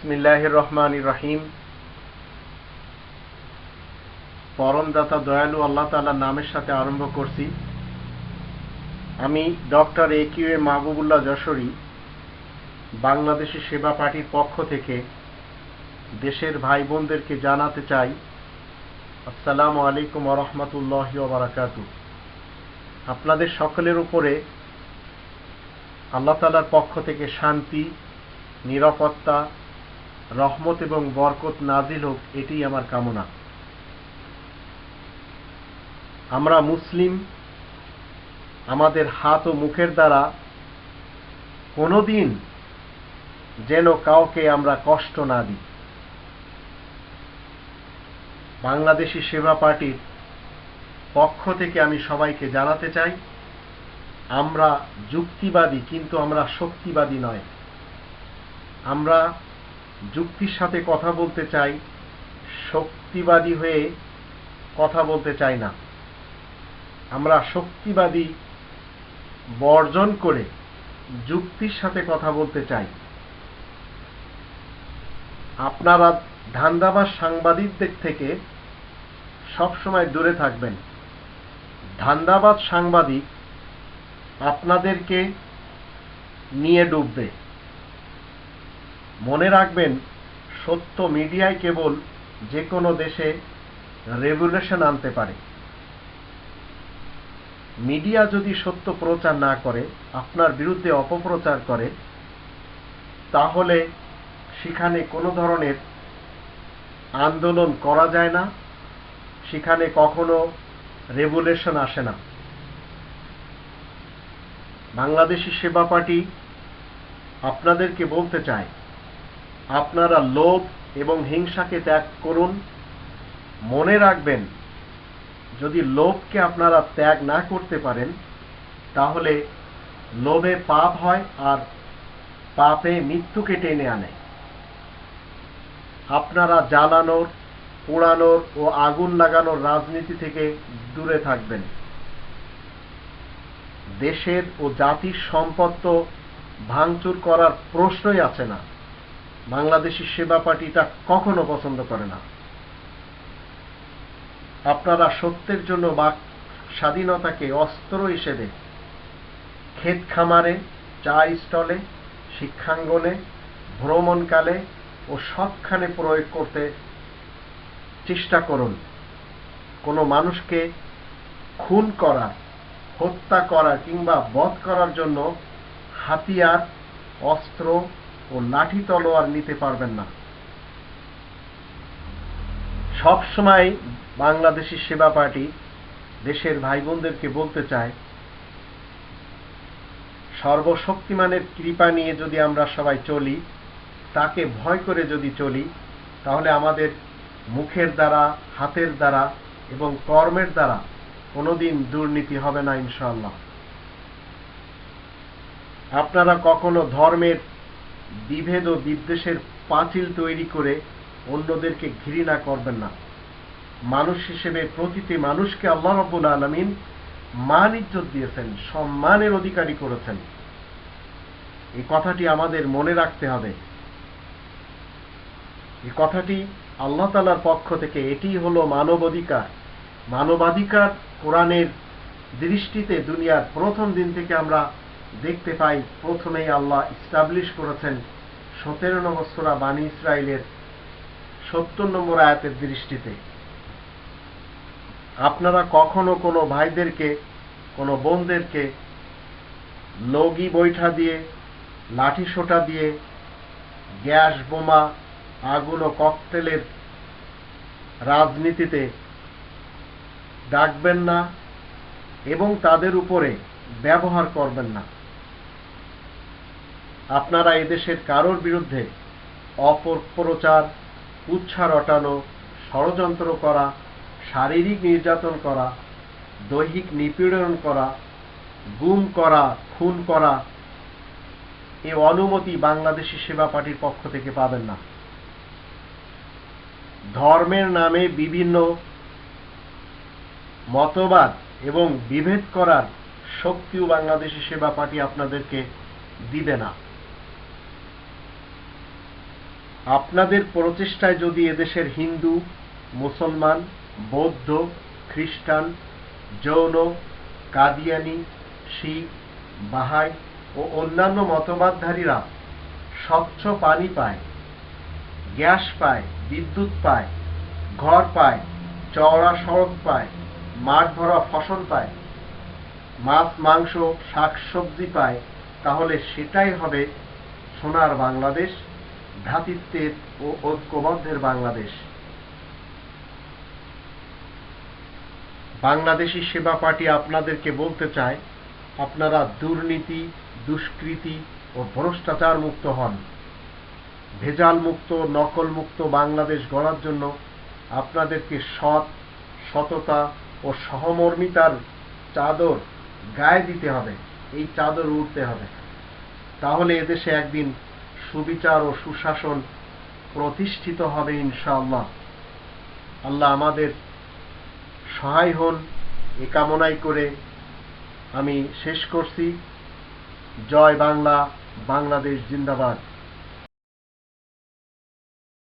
বিসমিল্লাহ রহমান রহিম। পরমদাতা দয়ালু আল্লাহ তাআলার নামের সাথে আরম্ভ করছি। আমি doctor A Q A Mahbubullah Jashori, Bangladeshi Seba পার্টির পক্ষ থেকে দেশের ভাই বোনদেরকে জানাতে চাই, আসসালামু আলাইকুম রহমতুল্লাহ বারাকাতু আপনাদের সকলের উপরে আল্লাহ তালার পক্ষ থেকে শান্তি, নিরাপত্তা রহমত এবং বরকত নাজিল হোক এটি আমার কামনা। আমরা মুসলিম, আমাদের হাত ও মুখের দ্বারা কোনোদিন যেন কাউকে আমরা কষ্ট না দিই। বাংলাদেশি সেবা পার্টির পক্ষ থেকে আমি সবাইকে জানাতে চাই, আমরা যুক্তিবাদী, কিন্তু আমরা শক্তিবাদী নয়। আমরা যুক্তির সাথে কথা বলতে চাই, শক্তিবাদী হয়ে কথা বলতে চাই না। আমরা শক্তিবাদী বর্জন করে যুক্তির সাথে কথা বলতে চাই। আপনারা ধান্দাবাজ সাংবাদিকদের থেকে সবসময় দূরে থাকবেন। ধান্দাবাজ সাংবাদিক আপনাদেরকে নিয়ে ডুববে। মনে রাখবেন, সত্য মিডিয়ায় কেবল যে কোনো দেশে রেভুলেশন আনতে পারে। মিডিয়া যদি সত্য প্রচার না করে, আপনার বিরুদ্ধে অপপ্রচার করে, তাহলে সেখানে কোনো ধরনের আন্দোলন করা যায় না, সেখানে কখনো রেভুলেশন আসে না। বাংলাদেশি সেবা পার্টি আপনাদেরকে বলতে চায় আপনারা লোভ এবং হিংসাকে ত্যাগ করুন। মনে রাখবেন, যদি লোভকে আপনারা ত্যাগ না করতে পারেন, তাহলে লোভে পাপ হয় আর পাপে মৃত্যুকে টেনে আনে। আপনারা জ্বালানোর, পোড়ানোর ও আগুন লাগানোর রাজনীতি থেকে দূরে থাকবেন। দেশের ও জাতির সম্পদ তো ভাঙচুর করার প্রশ্নই আছে না। বাংলাদেশি সেবা পার্টিটা কখনো পছন্দ করে না। আপনারা সত্যের জন্য বাক স্বাধীনতাকে অস্ত্র হিসেবে ক্ষেত খামারে, চা স্টলে, শিক্ষাঙ্গনে, ভ্রমণকালে ও সবখানে প্রয়োগ করতে চেষ্টা করুন। কোনো মানুষকে খুন করা, হত্যা করা কিংবা বধ করার জন্য হাতিয়ার, অস্ত্র ও লাঠি তলোয়ার নিতে পারবেন না। সবসময় বাংলাদেশি সেবা পার্টি দেশের ভাই বোনদেরকে বলতে চায়, সর্বশক্তিমানের কৃপা নিয়ে যদি আমরা সবাই চলি, তাকে ভয় করে যদি চলি, তাহলে আমাদের মুখের দ্বারা, হাতের দ্বারা এবং কর্মের দ্বারা কোনোদিন দুর্নীতি হবে না ইনশাল্লাহ আপনারা কখনো ধর্মের বিভেদ ও বিদ্বেষের পাঁচিল তৈরি করে অন্যদেরকে ঘৃণা করবেন না। মানুষ হিসেবে প্রতিটি মানুষকে আল্লাহ রব্বুল আলমিন মান ইজ্জত দিয়েছেন, সম্মানের অধিকারী করেছেন। এই কথাটি আমাদের মনে রাখতে হবে। এই কথাটি আল্লাহ তালার পক্ষ থেকে, এটি হলো মানবাধিকার। মানবাধিকার কোরআনের দৃষ্টিতে দুনিয়ার প্রথম দিন থেকে আমরা দেখতে পাই প্রথমেই আল্লাহ ইস্টাবলিশ করেছেন সতেরো নম্বর সোরা বানী ইসরায়েলের সত্তর নম্বর আয়াতের দৃষ্টিতে। আপনারা কখনো কোনো ভাইদেরকে, কোনো বোনদেরকে লগি বৈঠা দিয়ে, লাঠি সোটা দিয়ে, গ্যাস বোমা, আগুন ও ককটেলের রাজনীতিতে ডাকবেন না এবং তাদের উপরে ব্যবহার করবেন না। আপনারা এদেশের কারোর বিরুদ্ধে অপপ্রচার উচ্ছা রটানো ষড়যন্ত্র করা, শারীরিক নির্যাতন করা, দৈহিক নিপীড়ন করা, গুম করা, খুন করা, এ অনুমতি বাংলাদেশি সেবা পার্টির পক্ষ থেকে পাবেন না। ধর্মের নামে বিভিন্ন মতবাদ এবং বিভেদ করার শক্তিও বাংলাদেশি সেবা পার্টি আপনাদেরকে দিবে না। আপনাদের প্রচেষ্টায় যদি এদেশের হিন্দু, মুসলমান, বৌদ্ধ, খ্রিস্টান জৈন কাদিয়ানি, শিখ, বাহাই ও অন্যান্য মতবাদধারীরা স্বচ্ছ পানি পায়, গ্যাস পায়, বিদ্যুৎ পায়, ঘর পায়, চওড়া সড়ক পায়, মাঠ ভরা ফসল পায়, মাছ, মাংস, শাকসবজি পায়, তাহলে সেটাই হবে সোনার বাংলাদেশ। ভ্রাতৃত্বের ও ঐক্যবদ্ধের বাংলাদেশ। বাংলাদেশি সেবা পার্টি আপনাদেরকে বলতে চায়, আপনারা দুর্নীতি, দুষ্কৃতি ও ভ্রষ্টাচার মুক্ত হন। ভেজাল মুক্ত নকল মুক্ত বাংলাদেশ গড়ার জন্য আপনাদেরকে সৎ, সততা ও সহমর্মিতার চাদর গায়ে দিতে হবে। এই চাদর উঠতে হবে। তাহলে এদেশে একদিন সুবিচার ও সুশাসন প্রতিষ্ঠিত হবে ইনশাআল্লাহ। আল্লাহ আমাদের সহায় হন, এ কামনাই করে আমি শেষ করছি। জয় বাংলা, বাংলাদেশ জিন্দাবাদ।